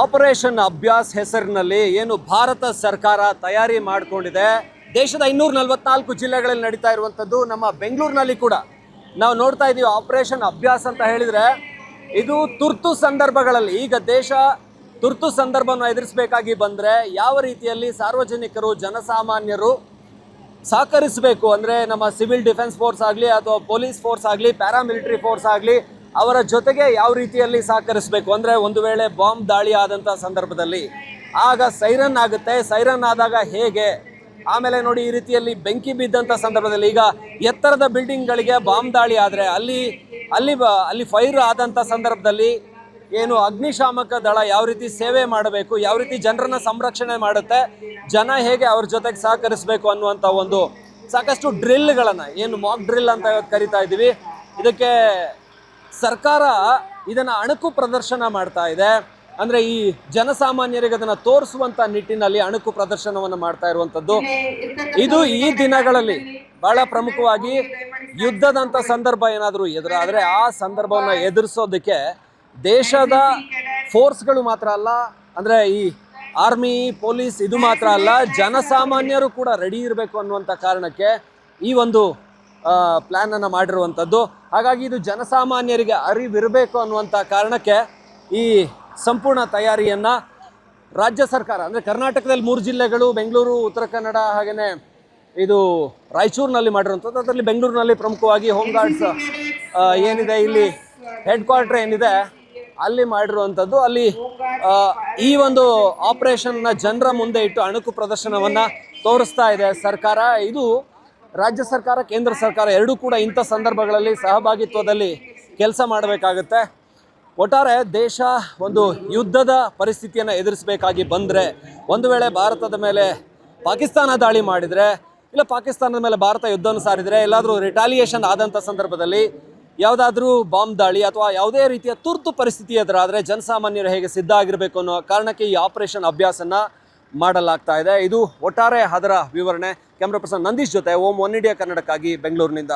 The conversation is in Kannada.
ಆಪರೇಷನ್ ಅಭ್ಯಾಸ್ ಹೆಸರಿನಲ್ಲಿ ಏನು ಭಾರತ ಸರ್ಕಾರ ತಯಾರಿ ಮಾಡಿಕೊಂಡಿದೆ. ದೇಶದ ಇನ್ನೂರ ನಲವತ್ನಾಲ್ಕು ಜಿಲ್ಲೆಗಳಲ್ಲಿ ನಡೀತಾ ಇರುವಂಥದ್ದು ನಮ್ಮ ಬೆಂಗಳೂರಿನಲ್ಲಿ ಕೂಡ. ನಾವು ನೋಡ್ತಾ ಇದ್ದೀವಿ ಆಪರೇಷನ್ ಅಭ್ಯಾಸ್ ಅಂತ ಹೇಳಿದರೆ, ಇದು ತುರ್ತು ಸಂದರ್ಭಗಳಲ್ಲಿ, ಈಗ ದೇಶ ತುರ್ತು ಸಂದರ್ಭವನ್ನು ಎದುರಿಸಬೇಕಾಗಿ ಬಂದರೆ ಯಾವ ರೀತಿಯಲ್ಲಿ ಸಾರ್ವಜನಿಕರು, ಜನಸಾಮಾನ್ಯರು ಸಹಕರಿಸಬೇಕು? ಅಂದರೆ ನಮ್ಮ ಸಿವಿಲ್ ಡಿಫೆನ್ಸ್ ಫೋರ್ಸ್ ಆಗಲಿ ಅಥವಾ ಪೊಲೀಸ್ ಫೋರ್ಸ್ ಆಗಲಿ, ಪ್ಯಾರಾಮಿಲಿಟ್ರಿ ಫೋರ್ಸ್ ಆಗಲಿ ಅವರ ಜೊತೆಗೆ ಯಾವ ರೀತಿಯಲ್ಲಿ ಸಹಕರಿಸಬೇಕು ಅಂದರೆ ಒಂದು ವೇಳೆ ಬಾಂಬ್ ದಾಳಿ ಆದಂಥ ಸಂದರ್ಭದಲ್ಲಿ ಆಗ ಸೈರನ್ ಆಗುತ್ತೆ. ಸೈರನ್ ಆದಾಗ ಹೇಗೆ? ಆಮೇಲೆ ನೋಡಿ ಈ ರೀತಿಯಲ್ಲಿ ಬೆಂಕಿ ಬಿದ್ದಂಥ ಸಂದರ್ಭದಲ್ಲಿ ಈಗ ಎತ್ತರದ ಬಿಲ್ಡಿಂಗ್ಗಳಿಗೆ ಬಾಂಬ್ ದಾಳಿ ಆದರೆ ಅಲ್ಲಿ ಅಲ್ಲಿ ಅಲ್ಲಿ ಫೈರ್ ಆದಂಥ ಸಂದರ್ಭದಲ್ಲಿ ಏನು ಅಗ್ನಿಶಾಮಕ ದಳ ಯಾವ ರೀತಿ ಸೇವೆ ಮಾಡಬೇಕು, ಯಾವ ರೀತಿ ಜನರನ್ನ ಸಂರಕ್ಷಣೆ ಮಾಡುತ್ತೆ, ಜನ ಹೇಗೆ ಅವ್ರ ಜೊತೆಗೆ ಸಹಕರಿಸಬೇಕು ಅನ್ನುವಂಥ ಒಂದು ಸಾಕಷ್ಟು ಡ್ರಿಲ್ಗಳನ್ನು, ಏನು ಮಾಕ್ ಡ್ರಿಲ್ ಅಂತ ಕರಿತಾ ಇದ್ದೀವಿ ಇದಕ್ಕೆ ಸರ್ಕಾರ ಇದನ್ನ ಅಣುಕು ಪ್ರದರ್ಶನ ಮಾಡ್ತಾ ಇದೆ. ಅಂದ್ರೆ ಈ ಜನಸಾಮಾನ್ಯರಿಗೆ ಅದನ್ನ ತೋರಿಸುವಂತ ನಿಟ್ಟಿನಲ್ಲಿ ಅಣುಕು ಪ್ರದರ್ಶನವನ್ನು ಮಾಡ್ತಾ ಇರುವಂತದ್ದು. ಇದು ಈ ದಿನಗಳಲ್ಲಿ ಬಹಳ ಪ್ರಮುಖವಾಗಿ ಯುದ್ಧದಂತ ಸಂದರ್ಭ ಏನಾದರೂ ಎದುರಾದ್ರೆ ಆ ಸಂದರ್ಭವನ್ನ ಎದುರಿಸೋದಕ್ಕೆ ದೇಶದ ಫೋರ್ಸ್ಗಳು ಮಾತ್ರ ಅಲ್ಲ ಅಂದ್ರೆ ಈ ಆರ್ಮಿ ಪೊಲೀಸ್ ಇದು ಮಾತ್ರ ಅಲ್ಲ ಜನಸಾಮಾನ್ಯರು ಕೂಡ ರೆಡಿ ಇರಬೇಕು ಅನ್ನುವಂಥ ಕಾರಣಕ್ಕೆ ಈ ಒಂದು ಪ್ಲ್ಯಾನ್ ಅನ್ನು ಮಾಡಿರುವಂಥದ್ದು. ಹಾಗಾಗಿ ಇದು ಜನಸಾಮಾನ್ಯರಿಗೆ ಅರಿವಿರಬೇಕು ಅನ್ನುವಂಥ ಕಾರಣಕ್ಕೆ ಈ ಸಂಪೂರ್ಣ ತಯಾರಿಯನ್ನು ರಾಜ್ಯ ಸರ್ಕಾರ, ಅಂದರೆ ಕರ್ನಾಟಕದಲ್ಲಿ ಮೂರು ಜಿಲ್ಲೆಗಳು, ಬೆಂಗಳೂರು, ಉತ್ತರ ಕನ್ನಡ ಹಾಗೆಯೇ ಇದು ರಾಯಚೂರಿನಲ್ಲಿ ಮಾಡಿರುವಂಥದ್ದು. ಅದರಲ್ಲಿ ಬೆಂಗಳೂರಿನಲ್ಲಿ ಪ್ರಮುಖವಾಗಿ ಹೋಮ್ ಗಾರ್ಡ್ಸ್ ಏನಿದೆ ಇಲ್ಲಿ ಹೆಡ್ ಕ್ವಾರ್ಟರ್ ಏನಿದೆ, ಅಲ್ಲಿ ಮಾಡಿರುವಂಥದ್ದು. ಅಲ್ಲಿ ಈ ಒಂದು ಆಪರೇಷನ್ನ ಜನರ ಮುಂದೆ ಇಟ್ಟು ಅಣುಕು ಪ್ರದರ್ಶನವನ್ನು ತೋರಿಸ್ತಾ ಇದೆ ಸರ್ಕಾರ. ಇದು ರಾಜ್ಯ ಸರ್ಕಾರ, ಕೇಂದ್ರ ಸರ್ಕಾರ ಎರಡೂ ಕೂಡ ಇಂಥ ಸಂದರ್ಭಗಳಲ್ಲಿ ಸಹಭಾಗಿತ್ವದಲ್ಲಿ ಕೆಲಸ ಮಾಡಬೇಕಾಗುತ್ತೆ. ಒಟ್ಟಾರೆ ದೇಶ ಒಂದು ಯುದ್ಧದ ಪರಿಸ್ಥಿತಿಯನ್ನು ಎದುರಿಸಬೇಕಾಗಿ ಬಂದರೆ, ಒಂದು ವೇಳೆ ಭಾರತದ ಮೇಲೆ ಪಾಕಿಸ್ತಾನ ದಾಳಿ ಮಾಡಿದರೆ, ಇಲ್ಲ ಪಾಕಿಸ್ತಾನದ ಮೇಲೆ ಭಾರತ ಯುದ್ಧವನ್ನು ಸಾರಿದರೆ, ಎಲ್ಲಾದರೂ ರಿಟಾಲಿಯೇಷನ್ ಆದಂಥ ಸಂದರ್ಭದಲ್ಲಿ ಯಾವುದಾದ್ರೂ ಬಾಂಬ್ ದಾಳಿ ಅಥವಾ ಯಾವುದೇ ರೀತಿಯ ತುರ್ತು ಪರಿಸ್ಥಿತಿ ಎದುರಾದರೆ ಜನಸಾಮಾನ್ಯರು ಹೇಗೆ ಸಿದ್ಧ ಆಗಿರಬೇಕು ಅನ್ನೋ ಕಾರಣಕ್ಕೆ ಈ ಆಪರೇಷನ್ ಅಭ್ಯಾಸನ ಮಾಡಲಾಗ್ತಾ ಇದೆ. ಇದು ಒಟ್ಟಾರೆ ಅದರ ವಿವರಣೆ. ಕ್ಯಾಮ್ರಾ ಪರ್ಸನ್ ನಂದೀಶ್ ಜೊತೆ ಓಂ ಒನ್ ಇಂಡಿಯಾ ಕನ್ನಡಕ್ಕಾಗಿ ಬೆಂಗಳೂರಿನಿಂದ.